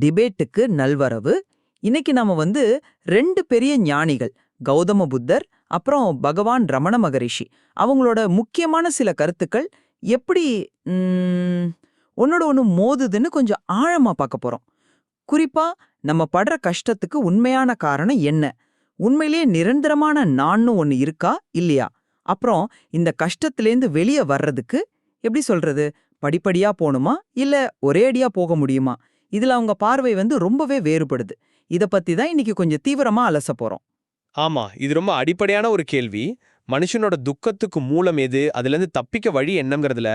டிபேட்டுக்கு நல்வரவு. இன்னைக்கு நாம வந்து ரெண்டு பெரிய ஞானிகள் கௌதம புத்தர் அப்புறம் பகவான் ரமண மகரிஷி. அவங்களோட முக்கியமான சில கருத்துக்கள் எப்படி ம், ஒன்னோட ஒன்று மோதுதுன்னு கொஞ்சம் ஆழமா பார்க்க போறோம். குறிப்பா நம்ம படுற கஷ்டத்துக்கு உண்மையான காரணம் என்ன? உண்மையிலேயே நிரந்தரமான நான்னு ஒன்னு இருக்கா இல்லையா? அப்புறம் இந்த கஷ்டத்துலேருந்து வெளியே வர்றதுக்கு எப்படி சொல்றது? படிப்படியா போகணுமா இல்ல ஒரே அடியா போக முடியுமா? இதுல அவங்க பார்வை வந்து ரொம்பவே வேறுபடுது. இத பத்தி தான் இன்னைக்கு கொஞ்சம் தீவிரமா அலச போறோம். ஆமா இது ரொம்ப அடிப்படையான ஒரு கேள்வி. மனுஷனோட துக்கத்துக்கு மூலம் எது அதுலேருந்து தப்பிக்க வழி என்னங்கிறதுல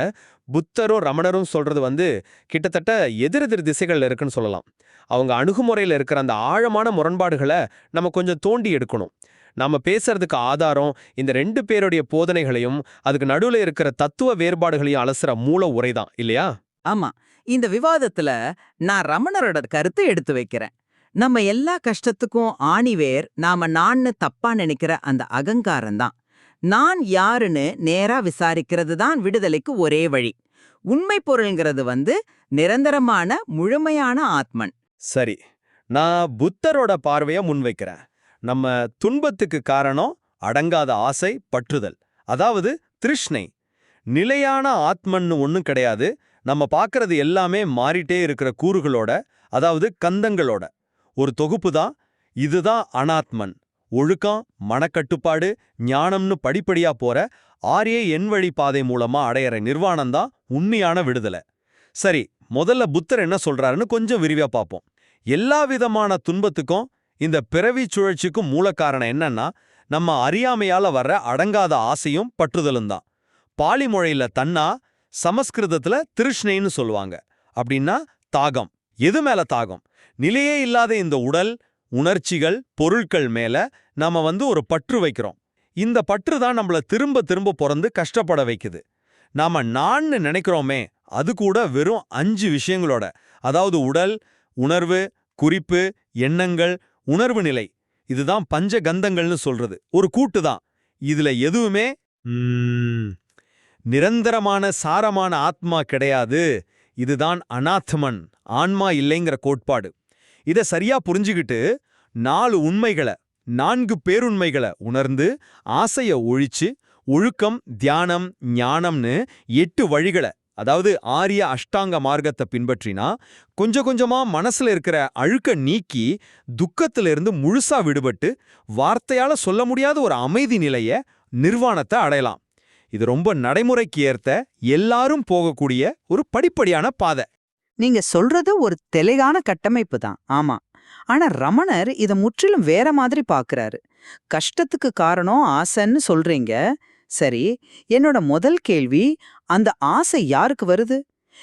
புத்தரும் ரமணரும் சொல்றது வந்து கிட்டத்தட்ட எதிரெதிர் திசைகள்ல இருக்குன்னு சொல்லலாம். அவங்க அணுகுமுறையில இருக்கிற அந்த ஆழமான முரண்பாடுகளை நம்ம கொஞ்சம் தோண்டி எடுக்கணும். நாம பேசுறதுக்கு ஆதாரம் இந்த ரெண்டு பேருடைய போதனைகளையும் அதுக்கு நடுவுல இருக்கிற தத்துவ வேறுபாடுகளையும் அலசுற மூல உரைதான் இல்லையா? ஆமா. இந்த விவாதத்துல நான் ரமணரோட கருத்தை எடுத்து வைக்கிறேன். நம்ம எல்லா கஷ்டத்துக்கும் ஆணிவேர் நாம நான்னு தப்பா நினைக்கிற அந்த அகங்காரம் தான். நான் யாருன்னு நேரா விசாரிக்கிறது தான் விடுதலைக்கு ஒரே வழி. உண்மை பொருள்ங்கிறது வந்து நிரந்தரமான முழுமையான ஆத்மன். சரி. நான் புத்தரோட பார்வைய முன்வைக்கிறேன். நம்ம துன்பத்துக்கு காரணம் அடங்காத ஆசை பற்றுதல். அதாவது திருஷ்ணை. நிலையான ஆத்மன்னு ஒன்றும் கிடையாது. நம்ம பார்க்கறது எல்லாமே மாறிட்டே இருக்கிற கூறுகளோட அதாவது கந்தங்களோட. ஒரு தொகுப்பு தான் இதுதான் அனாத்மன். ஒழுக்கம் மனக்கட்டுப்பாடு ஞானம்னு படிப்படியா போற ஆரிய எண்வழி பாதை மூலமா அடையற நிர்வாணம் தான் உண்மையான விடுதலை. சரி முதல்ல புத்தர் என்ன சொல்றாருன்னு கொஞ்சம் விரிவா பார்ப்போம். எல்லா விதமான துன்பத்துக்கும் இந்த பிறவி சுழற்சிக்கும் மூலக்காரணம் என்னன்னா நம்ம அறியாமையால வர்ற அடங்காத ஆசையும் பற்றுதலும் தான். பாலி மொழியில தன்னா சமஸ்கிருதத்துல திருஷ்ணைன்னு சொல்லுவாங்க. அப்படின்னா தாகம். எது மேல தாகம்? நிலையே இல்லாத இந்த உடல் உணர்ச்சிகள் பொருட்கள் மேல நாம வந்து ஒரு பற்று வைக்கிறோம். இந்த பற்று தான் நம்மள திரும்ப திரும்ப பிறந்து கஷ்டப்பட வைக்குது. நாம நான்னு நினைக்கிறோமே அது கூட வெறும் அஞ்சு விஷயங்களோட. அதாவது உடல் உணர்வு குறிப்பு எண்ணங்கள் உணர்வு நிலை. இதுதான் பஞ்ச கந்தங்கள்னு சொல்றது. ஒரு கூட்டு தான். இதுல எதுவுமே ம், நிரந்தரமான சாரமான ஆத்மா கிடையாது. இதுதான் அனாத்மன் ஆன்மா இல்லைங்கிற கோட்பாடு. இத சரியா புரிஞ்சுகிட்டு நாலு உண்மைகளை நான்கு பேருண்மைகளை உணர்ந்து ஆசைய ஒழிச்சு ஒழுக்கம் தியானம் ஞானம்னு எட்டு வழிகளை அதாவது ஆரிய அஷ்டாங்க மார்க்கத்தை பின்பற்றினா கொஞ்சம் கொஞ்சமா மனசுல இருக்கிற அழுக்க நீக்கி துக்கத்துல இருந்து முழுசா விடுபட்டு வார்த்தையால சொல்ல முடியாத ஒரு அமைதி நிலைய நிர்வாணத்தை அடையலாம். இது ரொம்ப நடைமுறைக்கு ஏற்ற எல்லாரும் போகக்கூடிய ஒரு படிப்படியான பாதை. நீங்க சொல்றது ஒரு தெளிவான கட்டமைப்பு தான். ஆமா. ஆனா ரமணர் இத முற்றிலும் வேற மாதிரி பாக்குறாரு. கஷ்டத்துக்கு காரணம் ஆசைன்னு சொல்றீங்க. சரி என்னோட முதல் கேள்வி அந்த ஆசை யாருக்கு வருது?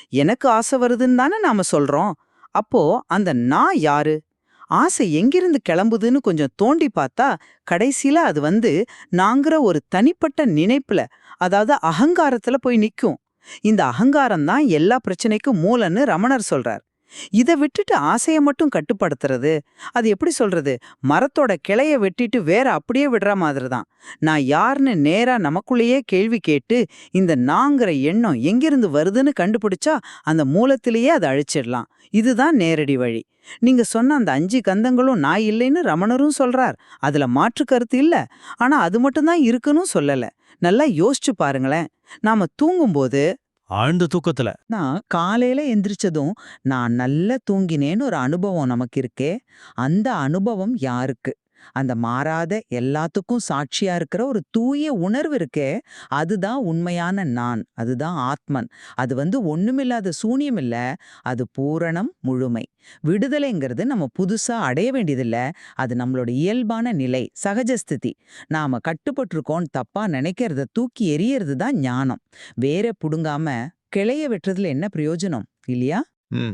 எனக்கு ஆசை வருதுன்னு தானே நாம சொல்றோம். அப்போ அந்த நான் யாரு? ஆசை எங்கிருந்து கிளம்புதுன்னு கொஞ்சம் தோண்டி பார்த்தா கடைசியில அது வந்து நாங்கிற ஒரு தனிப்பட்ட நினைப்புல அதாவது அகங்காரத்துல போய் நிக்கும். இந்த அகங்காரம் தான் எல்லா பிரச்சனைக்கும் மூலன்னு ரமணர் சொல்றார். இத விட்டுட்டு ஆசைய மட்டும் கட்டுப்படுத்துறது. அது எப்படி சொல்றது? மரத்தோட கிளைய வெட்டிட்டு வேற அப்படியே விடுற மாதிரி தான். நான் யாருன்னு நேரா நமக்குள்ளேயே கேள்வி கேட்டு இந்த நாங்கிற எண்ணம் எங்கிருந்து வருதுன்னு கண்டுபிடிச்சா அந்த மூலத்திலேயே அதை அழிச்சிடலாம். இதுதான் நேரடி வழி. நீங்க சொன்ன அந்த அஞ்சு கந்தங்களும் நான் இல்லைன்னு ரமணரும் சொல்றார். அதுல மாற்று கருத்து இல்ல. ஆனா அது மட்டும்தான் இருக்குன்னு சொல்லல. நல்லா யோசிச்சு பாருங்களேன். நாம தூங்கும்போது ஆழ்ந்த தூக்கத்துல. நான் காலையில எந்திரிச்சதும் நான் நல்லா தூங்கினேன்னு ஒரு அனுபவம் நமக்கு இருக்கே. அந்த அனுபவம் யாருக்கு? அந்த மாறாத எல்லாத்துக்கும் சாட்சியா இருக்கிற ஒரு தூய உணர்வு இருக்கே அதுதான் உண்மையான நான் அதுதான் ஆத்மன். அது வந்து ஒண்ணுமில்லாத சூனியம் இல்ல அது பூரணம் முழுமை. விடுதலைங்கிறது நம்ம புதுசா அடைய வேண்டியதில்ல அது நம்மளோட இயல்பான நிலை சகஜஸ்திதி. நாம கட்டுப்பட்டிருக்கோம் தப்பா நினைக்கிறத தூக்கி எறியறது தான் ஞானம். வேற புடுங்காம கிளைய வெட்டுறதுல என்ன பிரயோஜனம் இல்லையா?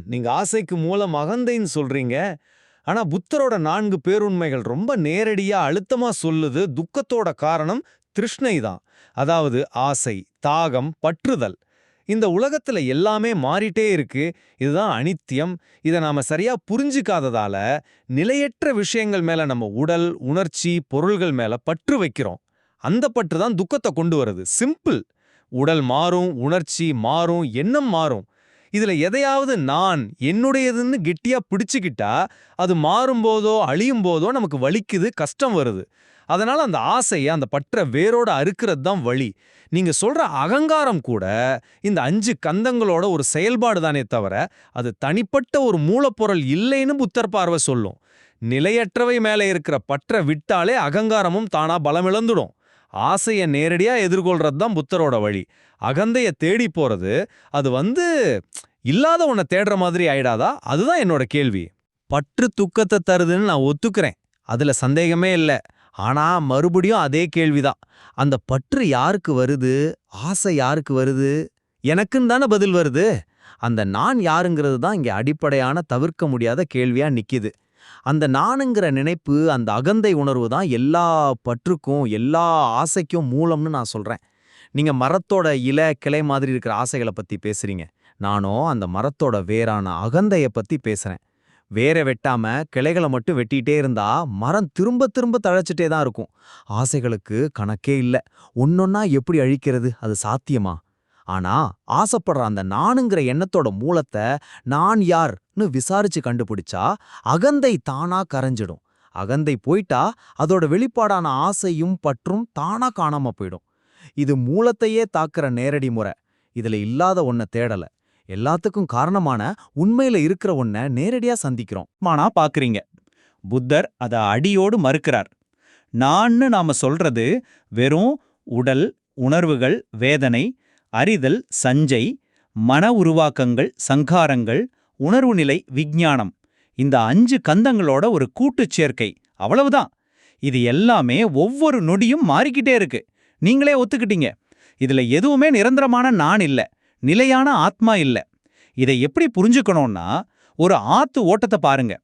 நீங்க ஆசைக்கு மூலம் அகந்தைன்னு சொல்றீங்க. ஆனா புத்தரோட நான்கு பேருண்மைகள் ரொம்ப நேரடியா அழுத்தமா சொல்லுது துக்கத்தோட காரணம் திருஷ்ணை தான். அதாவது ஆசை தாகம் பற்றுதல். இந்த உலகத்துல எல்லாமே மாறிட்டே இருக்கு. இதுதான் அனித்தியம். இதை நாம சரியா புரிஞ்சுக்காததால நிலையற்ற விஷயங்கள் மேல நம்ம உடல் உணர்ச்சி பொருள்கள் மேல பற்று வைக்கிறோம். அந்த பற்று தான் துக்கத்தை கொண்டு வருது. சிம்பிள். உடல் மாறும் உணர்ச்சி மாறும் எண்ணம் மாறும். இதுல எதையாவது நான் என்னுடையதுன்னு கெட்டியா பிடிச்சுக்கிட்டா அது மாறும்போதோ அழியும் போதோ நமக்கு வலிக்குது கஷ்டம் வருது. அதனால அந்த ஆசையை அந்த பற்ற வேரோட அறுக்கிறது தான் வழி. நீங்க சொல்ற அகங்காரம் கூட இந்த அஞ்சு கந்தங்களோட ஒரு செயல்பாடு தானே தவிர அது தனிப்பட்ட ஒரு மூலப்பொருள் இல்லைன்னு புத்தர் பார்வை சொல்லும். நிலையற்றவை மேலே இருக்கிற பற்ற விட்டாலே அகங்காரமும் தானா பலமிழந்துடும். ஆசையை நேரடியா எதிர்கொள்றது தான் புத்தரோட வழி. அகந்தைய தேடி போறது அது வந்து இல்லாத உன்னை தேடுற மாதிரி ஆயிடாதா? அதுதான் என்னோட கேள்வி. பற்று துக்கத்தை தருதுன்னு நான் ஒத்துக்கிறேன். அதுல சந்தேகமே இல்ல. ஆனா மறுபடியும் அதே கேள்விதான். அந்த பற்று யாருக்கு வருது? ஆசை யாருக்கு வருது? எனக்குன்னு தானே பதில் வருது? அந்த நான் யாருங்கிறது தான் இங்க அடிப்படையான தவிர்க்க முடியாத கேள்வியா நிக்குது. அந்த நானுங்கிற நினைப்பு அந்த அகந்தை உணர்வு தான் எல்லா பற்றுக்கும் எல்லா ஆசைக்கும் மூலம்னு நான் சொல்றேன். நீங்க மரத்தோட இலை கிளை மாதிரி இருக்கிற ஆசைகளை பத்தி பேசுறீங்க. நானும் அந்த மரத்தோட வேறான அகந்தைய பத்தி பேசுறேன். வேற வெட்டாம கிளைகளை மட்டும் வெட்டிகிட்டே இருந்தா மரம் திரும்ப திரும்ப தழைச்சிட்டே தான் இருக்கும். ஆசைகளுக்கு கணக்கே இல்ல. ஒன்னொன்னா எப்படி அழிக்கிறது? அது சாத்தியமா? ஆனா ஆசைப்படுற அந்த நானுங்கிற எண்ணத்தோட மூலத்தை நான் யார்னு விசாரிச்சு கண்டுபிடிச்சா அகந்தை தானா கரைஞ்சிடும். அகந்தை போயிட்டா அதோட வெளிப்பாடான ஆசையும் பற்றும் தானா காணாம போயிடும். இது மூலத்தையே தாக்குற நேரடி முறை. இதுல இல்லாத ஒன்ன தேடல. எல்லாத்துக்கும் காரணமான உண்மையில இருக்கிற ஒன்ன நேரடியா சந்திக்கிறோம். மானா பாக்குறீங்க. புத்தர் அத அடியோடு மறுக்கிறார். நான்னு நாம சொல்றது வெறும் உடல் உணர்வுகள் வேதனை அறிதல் சஞ்சை மன உருவாக்கங்கள் சங்காரங்கள் உணர்வு நிலை விஞ்ஞானம். இந்த அஞ்சு கந்தங்களோட ஒரு கூட்டுச் சேர்க்கை. அவ்வளவுதான். இது எல்லாமே ஒவ்வொரு நொடியும் மாறிக்கிட்டே இருக்கு. நீங்களே ஒத்துக்கிட்டீங்க. இதுல எதுவுமே நிரந்தரமான நான் இல்ல. நிலையான ஆத்மா இல்ல. இதை எப்படி புரிஞ்சுக்கணும்னா ஒரு ஆத்து ஓட்டத்தை பாருங்க.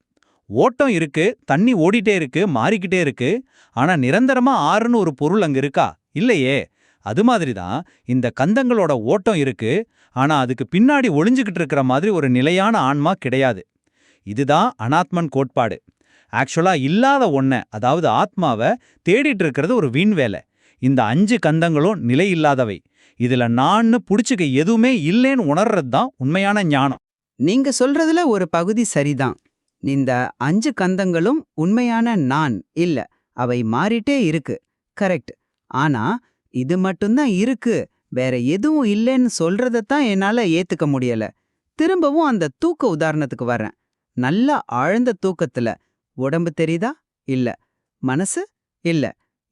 ஓட்டம் இருக்கு தண்ணி ஓடிட்டே இருக்கு மாறிக்கிட்டே இருக்கு. ஆனா நிரந்தரமா ஆறுன்னு ஒரு பொருள் அங்க இருக்கா? இல்லையே. அது மாதிரி தான் இந்த கந்தங்களோட ஓட்டம் இருக்கு. ஆனா அதுக்கு பின்னாடி ஒளிஞ்சுக்கிட்டு இருக்கிற மாதிரி ஒரு நிலையான ஆன்மா கிடையாது. இதுதான் அனாத்மன் கோட்பாடு. ஆக்சுவலா இல்லாத ஒன்ன அதாவது ஆத்மாவை தேடிட்டு இருக்கிறது ஒரு வீண் வேலை. இந்த அஞ்சு கந்தங்களும் நிலை இல்லாதவை. இதுல நான்னு புடிச்சுக்க எதுவுமே இல்லேன்னு உணர்றது தான் உண்மையான ஞானம். நீங்க சொல்றதுல ஒரு பகுதி சரிதான். இந்த அஞ்சு கந்தங்களும் உண்மையான நான் இல்ல அவை மாறிட்டே இருக்கு. கரெக்ட். ஆனா இது மட்டும்தான் இருக்கு. வேற எதுவும் இல்லைன்னு சொல்றதைத்தான் என்னால ஏத்துக்க முடியல. திரும்பவும் அந்த தூக்க உதாரணத்துக்கு வர்றேன். நல்லா ஆழ்ந்த தூக்கத்துல. உடம்பு தெரியுதா? இல்ல. மனசு? இல்ல.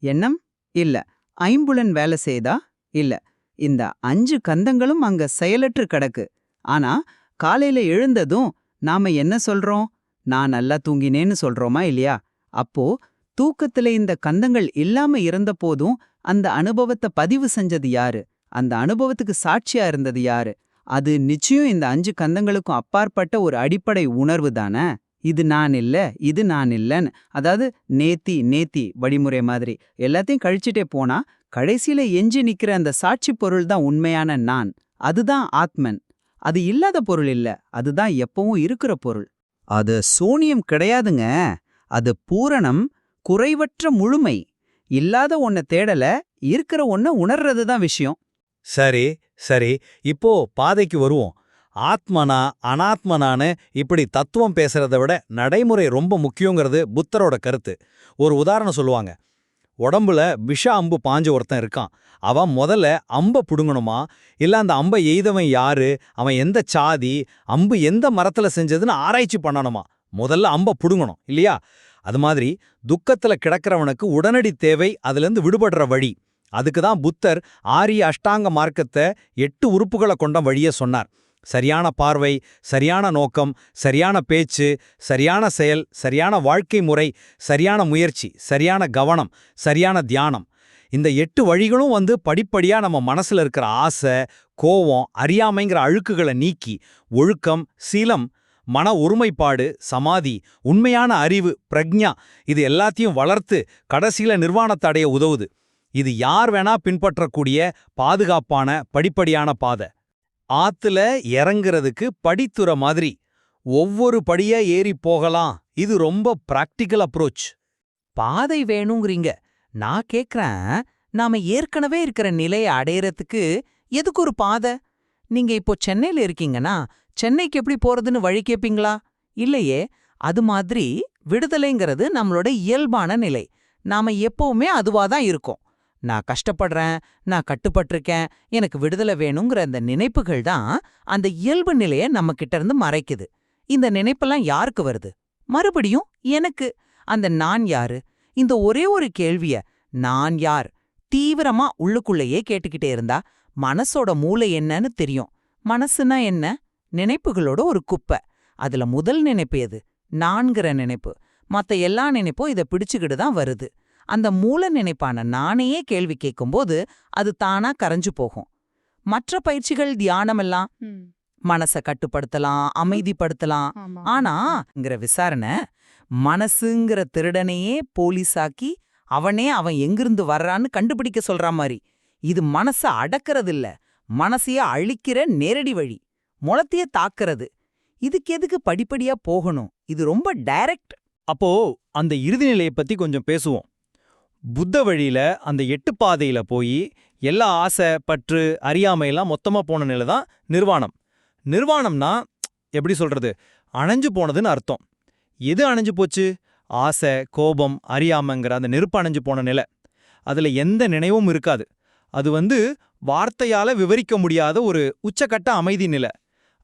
எண்ணம்? இல்ல. ஐம்புலன் வேலை செய்தா இல்ல. இந்த அஞ்சு கந்தங்களும் அங்க செயலற்று கிடக்கு. ஆனா காலையில எழுந்ததும் நாம என்ன சொல்றோம்? நான் நல்லா தூங்கினேன்னு சொல்றோமா இல்லையா? அப்போ தூக்கத்துல இந்த கந்தங்கள் இல்லாம இருந்த போதும் அந்த அனுபவத்தை பதிவு செஞ்சது யாரு? அந்த அனுபவத்துக்கு சாட்சியா இருந்தது யாரு? அது நிச்சயம் இந்த அஞ்சு கந்தங்களுக்கும் அப்பாற்பட்ட ஒரு அடிப்படை உணர்வு தானே? இது நான் இல்ல இது நான் இல்லைன்னு. அதாவது நேத்தி நேத்தி வழிமுறை மாதிரி. எல்லாத்தையும் கழிச்சிட்டே போனா கடைசியில எஞ்சி நிக்கிற அந்த சாட்சி பொருள் தான் உண்மையான நான். அதுதான் ஆத்மன். அது இல்லாத பொருள் இல்ல அதுதான் எப்பவும் இருக்கிற பொருள். அது சூனியம் கிடையாதுங்க. அது பூரணம் குறைவற்ற முழுமை. இல்லாத ஒன்ன தேடல இருக்கிற ஒன்ன உணர்றது தான் விஷயம். சரி சரி. இப்போ பாதைக்கு வருவோம். ஆத்மனா அனாத்மனான்னு இப்படி தத்துவம் பேசுறத விட நடைமுறை ரொம்ப முக்கியங்கிறது புத்தரோட கருத்து. ஒரு உதாரணம் சொல்லுவாங்க. உடம்புல விஷ அம்பு பாஞ்ச ஒருத்தன் இருக்கான். அவன் முதல்ல அம்ப புடுங்கணுமா? இல்ல அந்த அம்பை எய்தவன் யாரு? அவன் எந்த சாதி? அம்பு எந்த மரத்துல செஞ்சதுன்னு ஆராய்ச்சி பண்ணணுமா? முதல்ல அம்ப புடுங்கணும் இல்லையா? அது மாதிரி துக்கத்துல கிடக்கிறவனுக்கு உடனடி தேவை அதுலேருந்து விடுபடுற வழி. அதுக்கு தான் புத்தர் ஆரிய அஷ்டாங்க மார்க்கத்தை எட்டு உறுப்புகளை கொண்ட வழிய சொன்னார். சரியான பார்வை சரியான நோக்கம் சரியான பேச்சு சரியான செயல் சரியான வாழ்க்கை முறை சரியான முயற்சி சரியான கவனம் சரியான தியானம். இந்த எட்டு வழிகளும் வந்து படிப்படியா நம்ம மனசுல இருக்கிற ஆசை கோவம் அறியாமைங்கிற அழுக்குகளை நீக்கி ஒழுக்கம் சீலம் மன ஒருமைப்பாடு சமாதி உண்மையான அறிவு பிரக்ஞா இது எல்லாத்தையும் வளர்த்து கடைசியில நிர்வாணத்தடைய உதவுது. இது யார் வேணா பின்பற்றக்கூடிய பாதுகாப்பான படிப்படியான பாதை. ஆத்துல இறங்குறதுக்கு படித்துற மாதிரி. ஒவ்வொரு படியா ஏறி போகலாம். இது ரொம்ப பிராக்டிக்கல் அப்ரோச் பாதை வேணுங்கிறீங்க. நான் கேக்குறேன் நாம ஏற்கனவே இருக்கிற நிலையை அடையறதுக்கு எதுக்கு ஒரு பாதை? நீங்க இப்போ சென்னையில இருக்கீங்கன்னா சென்னைக்கு எப்படி போறதுன்னு வழி கேப்பீங்களா? இல்லையே அது மாதிரி விடுதலைங்கிறது நம்மளோட இயல்பான நிலை. நாம எப்பவுமே அதுவா தான் இருக்கோம். நான் கஷ்டப்படுறேன் நான் கட்டுப்பட்டிருக்கேன் எனக்கு விடுதலை வேணுங்கிற அந்த நினைப்புகள் தான் அந்த இயல்பு நிலைய நம்ம கிட்ட இருந்து மறைக்குது. இந்த நினைப்பெல்லாம் யாருக்கு வருது? மறுபடியும் எனக்கு. அந்த நான் யாரு? இந்த ஒரே ஒரு கேள்விய நான் யார்? தீவிரமா உள்ளுக்குள்ளேயே கேட்டுக்கிட்டே இருந்தா மனசோட மூளை என்னன்னு தெரியும். மனசுனா என்ன? நினைப்புகளோட ஒரு குப்பை. அதுல முதல் நினைப்பு எது? நான்கிற நினைப்பு. மத்த எல்லா நினைப்பும் இத பிடிச்சுக்கிட்டு தான் வருது. அந்த மூல நினைப்பான நானேயே கேள்வி கேட்கும்போது அது தானா கரைஞ்சு போகும். மற்ற பயிற்சிகள் தியானமெல்லாம் மனச கட்டுப்படுத்தலாம் அமைதிப்படுத்தலாம். ஆனாங்கிற விசாரணை மனசுங்கிற திருடனையே போலீஸாக்கி அவனே அவன் எங்கிருந்து வர்றான்னு கண்டுபிடிக்க சொல்ற மாதிரி இது மனச அடக்கறது இல்ல மனசைய அழிக்கிற நேரடி வழி. முளத்தைய தாக்குறது. இதுக்கு எதுக்கு படிப்படியா போகணும்? இது ரொம்ப டைரக்ட் அப்போ அந்த இறுதி நிலையை பத்தி கொஞ்சம் பேசுவோம். புத்த வழியில அந்த எட்டு பாதையில போய் எல்லா ஆசை பற்று அறியாமையெல்லாம் மொத்தமா போன நிலை தான் நிர்வாணம். நிர்வாணம்னா எப்படி சொல்றது? அணைஞ்சு போனதுன்னு அர்த்தம். எது அணைஞ்சு போச்சு? ஆசை கோபம் அறியாமைங்கிற அந்த நெருப்பு அணைஞ்சு போன நிலை. அதுல எந்த நினைவும் இருக்காது. அது வந்து வார்த்தையால விவரிக்க முடியாத ஒரு உச்சக்கட்ட அமைதி நிலை.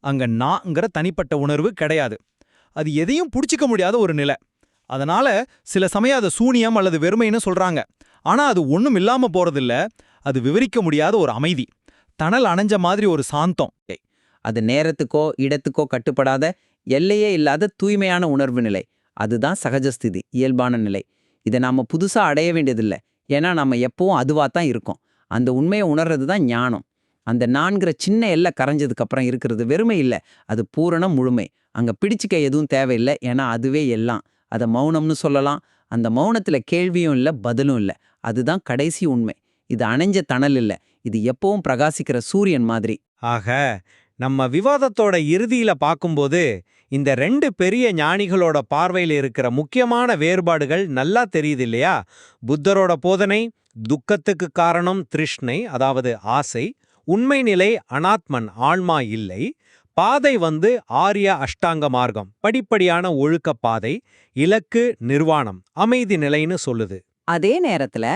அங்க நாங்கிற தனிப்பட்ட உணர்வு கிடையாது. அது எதையும் புடிச்சிக்க முடியாத ஒரு நிலை. அதனால சில சமயம் அதை சூனியம் அல்லது வெறுமைன்னு சொல்றாங்க. ஆனா அது ஒண்ணும் இல்லாம போறதில்ல. அது விவரிக்க முடியாத ஒரு அமைதி. தணல் அணைஞ்ச மாதிரி ஒரு சாந்தம். அது நேரத்துக்கோ இடத்துக்கோ கட்டுப்படாத எல்லையே இல்லாத தூய்மையான உணர்வு நிலை. அதுதான் சகஜஸ்திதி இயல்பான நிலை. இதை நாம புதுசா அடைய வேண்டியதில்லை. ஏன்னா நம்ம எப்பவும் அதுவாக தான் இருக்கோம். அந்த உண்மையை உணர்றது தான் ஞானம். அந்த நான்கிற சின்ன எல்லை கரைஞ்சதுக்கு அப்புறம் இருக்கிறது வெறுமை இல்லை. அது பூரணம் முழுமை. அங்க பிடிச்சிக்க எதுவும் தேவையில்லை. ஏன்னா அதுவே எல்லாம். அதை மௌனம்னு சொல்லலாம். அந்த மௌனத்துல கேள்வியும் இல்லை பதிலும் இல்லை. அதுதான் கடைசி உண்மை. இது அணைஞ்ச தணல் இல்லை. இது எப்பவும் பிரகாசிக்கிற சூரியன் மாதிரி. ஆக நம்ம விவாதத்தோட இறுதியில பார்க்கும்போது இந்த ரெண்டு பெரிய ஞானிகளோட பார்வையில் இருக்கிற முக்கியமான வேறுபாடுகள் நல்லா தெரியுது இல்லையா? புத்தரோட போதனை துக்கத்துக்கு காரணம் திருஷ்ணை அதாவது ஆசை. உண்மை நிலை அனாத்மன் ஆன்மா இல்லை. பாதை வந்து ஆரிய அஷ்டாங்க மார்க்கம் படிப்படியான ஒழுக்க பாதை இலக்கு நிர்வாணம் அமைதி நிலைன்னு சொல்லுது. அதே நேரத்துல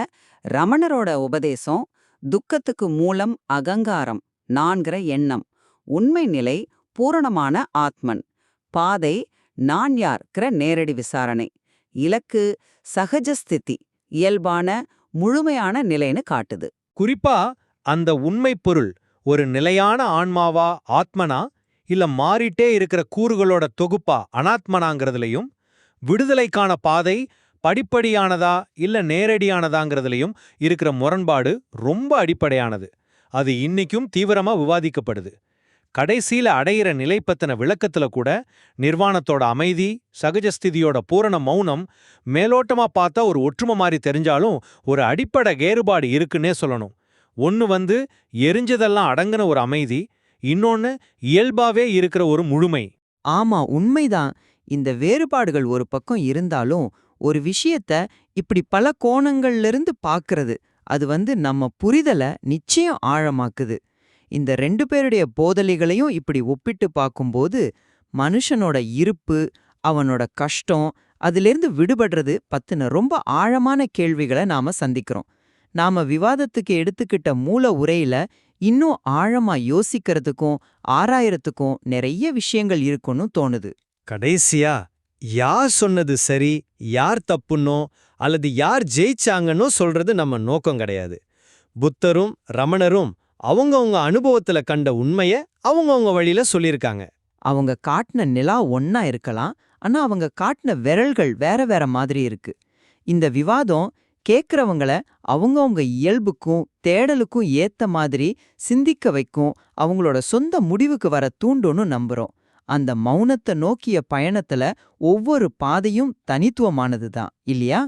ரமணரோட உபதேசம் துக்கத்துக்கு மூலம் அகங்காரம் நான்கிற எண்ணம் உண்மை நிலை பூரணமான ஆத்மன் பாதை நான் யார்கிற நேரடி விசாரணை இலக்கு சகஜஸ்திதி இயல்பான முழுமையான நிலைன்னு காட்டுது. குறிப்பா அந்த உண்மை பொருள் ஒரு நிலையான ஆன்மாவா ஆத்மனா இல்ல மாறிட்டே இருக்கிற கூறுகளோட தொகுப்பா அனாத்மனாங்கிறதுலையும் விடுதலைக்கான பாதை படிப்படியானதா இல்ல நேரடியானதாங்கிறதுலையும் இருக்கிற முரண்பாடு ரொம்ப அடிப்படையானது. அது இன்னைக்கும் தீவிரமா விவாதிக்கப்படுது. கடைசியில அடையிற நிலை பத்தின விளக்கத்துல கூட நிர்வாணத்தோட அமைதி சகஜஸ்திதியோட பூரண மௌனம் மேலோட்டமா பார்த்தா ஒரு ஒற்றுமை மாதிரி தெரிஞ்சாலும் ஒரு அடிப்படை வேறுபாடு இருக்குன்னே சொல்லணும். ஒன்னு வந்து எரிஞ்சதெல்லாம் அடங்கின ஒரு அமைதி இன்னொன்னு இயல்பாவே இருக்கிற ஒரு முழுமை. ஆமா உண்மைதான். இந்த வேறுபாடுகள் ஒரு பக்கம் இருந்தாலும் ஒரு விஷயத்த இப்படி பல கோணங்கள்ல இருந்து பார்க்கறது. அது வந்து நம்ம புரிதல நிச்சயம் ஆழமாக்குது. இந்த ரெண்டு பேருடைய போதலிகளையும் இப்படி ஒப்பிட்டு பார்க்கும்போது மனுஷனோட இருப்பு அவனோட கஷ்டம் அதிலிருந்து விடுபடுறது பத்தின ரொம்ப ஆழமான கேள்விகளை நாம சந்திக்கிறோம். நாம விவாதத்துக்கு எடுத்துக்கிட்ட மூல உரையில இன்னும் ஆழமா யோசிக்கிறதுக்கும் ஆராயறதுக்கும் நிறைய விஷயங்கள் இருக்குன்னு தோணுது. கடைசியா யார் சொன்னது சரி யார் தப்புன்னோ அல்லது யார் ஜெயிச்சாங்கன்னோ சொல்றது நம்ம நோக்கம் கிடையாது. புத்தரும் ரமணரும் அவங்கவங்க அனுபவத்துல கண்ட உண்மைய அவங்கவங்க வழியில சொல்லியிருக்காங்க. அவங்க காட்டின நிலா ஒன்னா இருக்கலாம் ஆனா அவங்க காட்டின விரல்கள் வேற வேற மாதிரி இருக்கு. இந்த விவாதம் கேக்குறவங்கள அவங்கவுங்க இயல்புக்கும் தேடலுக்கும் ஏத்த மாதிரி சிந்திக்க வைக்கும் அவங்களோட சொந்த முடிவுக்கு வர தூண்டுன்னு நம்புறோம். அந்த மௌனத்தை நோக்கிய பயணத்துல ஒவ்வொரு பாதையும் தனித்துவமானது தான் இல்லையா?